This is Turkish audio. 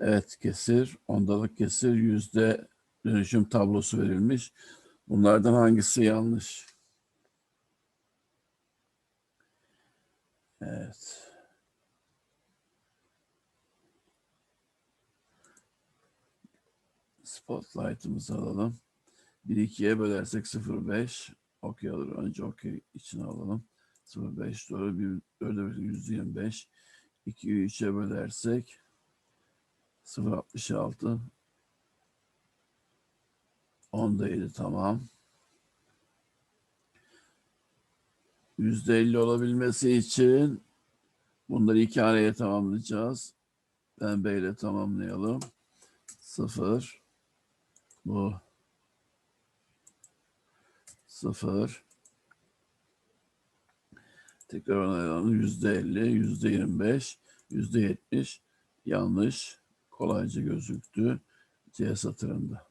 Evet kesir, ondalık kesir, yüzde dönüşüm tablosu verilmiş. Bunlardan hangisi yanlış? Evet. Spotlight'ımızı alalım. 1 2'ye bölersek 0.5 okey olur. Önce okey içine alalım. 0.5 doğru 1 4'e bölersek 125. 2'yi 3'e bölersek 0.66 10'da 7 tamam. %50 olabilmesi için bunları iki araya tamamlayacağız. Ben ile tamamlayalım. 0 bu 0 tekrar onaylandı. %50, %25, %70 yanlış kolayca gözüktü C satırında.